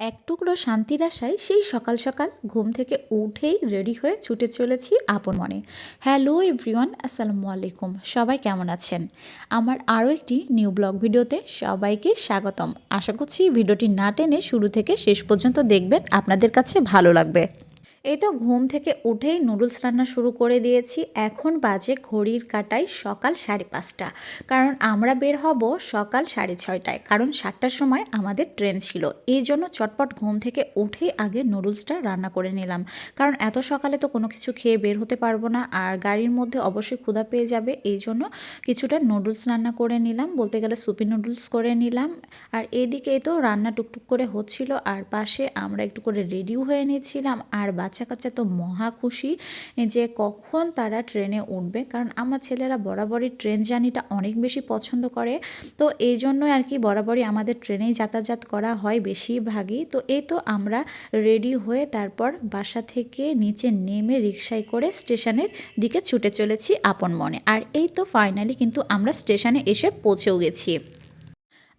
এক টুকরো শান্তির আশায় সেই সকাল সকাল ঘুম থেকে উঠেই রেডি হয়ে ছুটে চলেছি আপন মনে। হ্যালো এভরিওয়ান, আসসালামু আলাইকুম। সবাই কেমন আছেন? আমার আরও একটি নিউ ব্লগ ভিডিওতে সবাইকে স্বাগতম। আশা করছি ভিডিওটি না টেনে শুরু থেকে শেষ পর্যন্ত দেখবেন, আপনাদের কাছে ভালো লাগবে। এই তো ঘুম থেকে উঠেই নুডলস রান্না শুরু করে দিয়েছি। এখন বাজে ঘড়ির কাটায় সকাল সাড়ে পাঁচটা। কারণ আমরা বের হব সকাল সাড়ে ছয়টায়। কারণ সাতটার সময় আমাদের ট্রেন ছিল। এই জন্য চটপট ঘুম থেকে উঠেই আগে নুডলসটা রান্না করে নিলাম। কারণ এত সকালে তো কোনো কিছু খেয়ে বের হতে পারব না। আর গাড়ির মধ্যে অবশ্যই ক্ষুধা পেয়ে যাবে। এই জন্য কিছুটা নুডলস রান্না করে নিলাম। বলতে গেলে সুপি নুডলস করে নিলাম। আর এদিকে তো রান্না টুকটুক করে হচ্ছিল। আর পাশে আমরা একটু করে রেডিও হয়ে নিয়েছিলাম। আর বাচ্চা কাচ্চা তো মহা খুশি যে কখন তারা ট্রেনে উঠবে। কারণ আমার ছেলেরা বরাবরই ট্রেন জার্নিটা অনেক বেশি পছন্দ করে। তো এই জন্যই আর কি বরাবরই আমাদের ট্রেনেই যাতায়াত করা হয় বেশিরভাগই। তো এই তো আমরা রেডি হয়ে তারপর বাসা থেকে নিচে নেমে রিক্সায় করে স্টেশনের দিকে ছুটে চলেছি আপন মনে। আর এই তো ফাইনালি কিন্তু আমরা স্টেশনে এসে পৌঁছেও গেছি।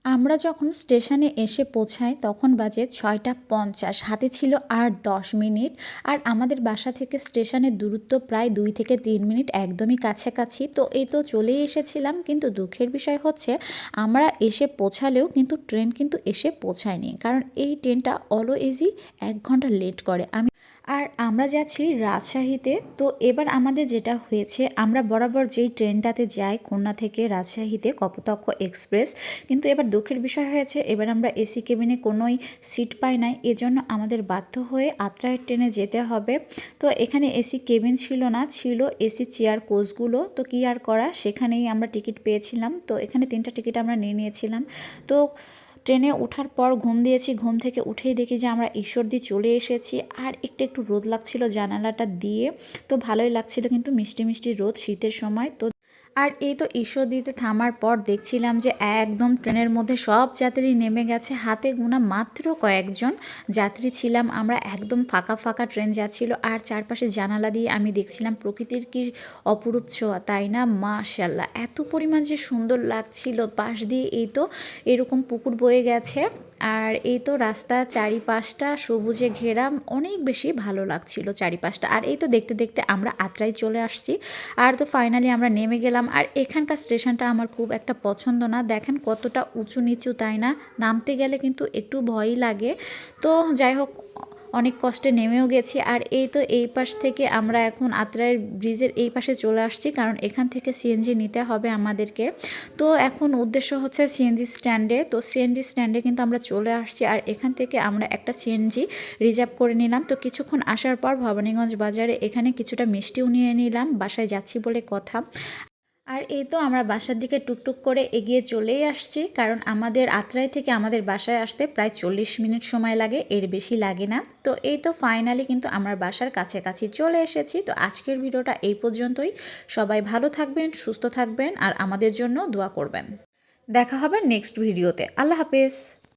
আমরা যখন স্টেশনে এসে পৌঁছাই, তখন বাজে ছয়টা পঞ্চাশ। হাতে ছিল আর দশ মিনিট। আর আমাদের বাসা থেকে স্টেশনের দূরত্ব প্রায় দুই থেকে তিন মিনিট, একদমই কাছাকাছি। তো এই তো চলেই এসেছিলাম, কিন্তু দুঃখের বিষয় হচ্ছে, আমরা এসে পৌঁছালেও কিন্তু ট্রেন কিন্তু এসে পৌঁছায়নি। কারণ এই ট্রেনটা অলওয়েজই এক ঘণ্টা লেট করে। আমি আর আমরা যাচ্ছি রাজশাহীতে, তো এবার আমাদের যেটা হয়েছে, আমরা বরাবর যেই ট্রেনটাতে যাই খুলনা থেকে রাজশাহীতে কপোতাক্ষ এক্সপ্রেস, কিন্তু এবার দুঃখের বিষয় হয়েছে, এবার আমরা এসি কেবিনে কোনোই সিট পাই নাই, এজন্য আমাদের বাধ্য হয়ে আত্রায়ের ট্রেনে যেতে হবে। তো এখানে এসি কেবিন ছিল না, ছিল এসি চেয়ার কোচগুলো তো কী আর করা, সেখানেই আমরা টিকিট পেয়েছিলাম, তো এখানে তিনটা টিকিট আমরা নিয়ে নিয়েছিলাম। তো ট্রেনে ওঠার পর ঘুম দিয়েছি, ঘুম থেকে উঠেই দেখি যে আমরা ঈশ্বরদী চলে এসেছি। আর একটু একটু রোদ লাগছিল জানালাটা দিয়ে। তো ভালোই লাগছিল কিন্তু মিষ্টি মিষ্টি রোদ শীতের সময়। তো আর এই তো ঈশ্বর দিতে থামার পর দেখছিলাম যে একদম ট্রেনের মধ্যে সব যাত্রী নেমে গেছে। হাতে গোনা মাত্র কয়েকজন যাত্রী ছিলাম। আমরা একদম ফাঁকা ফাঁকা ট্রেন যাচ্ছিল আর চারপাশে জানালা দিয়ে আমি দেখছিলাম প্রকৃতির কি অপরূপ ছোঁয়া, তাই না? মাশাল্লাহ এত পরিমাণ যে সুন্দর লাগছিল। পাশ দিয়ে এই তো এরকম পুকুর বয়ে গেছে। আর এই তো রাস্তা চারিপাশটা সবুজে ঘেরা, অনেক বেশি ভালো লাগছিল চারিপাশটা। আর এই তো দেখতে দেখতে আমরা আত্রাই চলে আসছি। আর তো ফাইনালি আমরা নেমে গেলাম। আর এখানকার স্টেশনটা আমার খুব একটা পছন্দ না। দেখেন কতটা উঁচু নিচু তাই না? নামতে গেলে কিন্তু একটু ভয়ই লাগে। তো যাই হোক অনেক কষ্টে নেমেও গেছি। আর এই তো এই পাশ থেকে আমরা এখন আত্রায়ের ব্রিজের এই পাশে চলে আসছি, কারণ এখান থেকে সিএনজি নিতে হবে আমাদেরকে। তো এখন উদ্দেশ্য হচ্ছে সিএনজি স্ট্যান্ডে তো সিএনজি স্ট্যান্ডে কিন্তু আমরা চলে আসছি, আর এখান থেকে আমরা একটা সিএনজি রিজার্ভ করে নিলাম। তো কিছুক্ষণ আসার পর ভবানীগঞ্জ বাজারে এখানে কিছুটা মিষ্টিও নিয়ে নিলাম, বাসায় যাচ্ছি বলে কথা। আর এই তো আমরা বাসার দিকে টুকটুক করে এগিয়ে চলেই আসছি, কারণ আমাদের আত্রাই থেকে আমাদের বাসায় আসতে প্রায় চল্লিশ মিনিট সময় লাগে, এর বেশি লাগে না। তো এই তো ফাইনালি কিন্তু আমার বাসার কাছাকাছি চলে এসেছি। তো আজকের ভিডিওটা এই পর্যন্তই। সবাই ভালো থাকবেন, সুস্থ থাকবেন, আর আমাদের জন্য দোয়া করবেন। দেখা হবে নেক্সট ভিডিওতে আল্লাহ হাফেজ।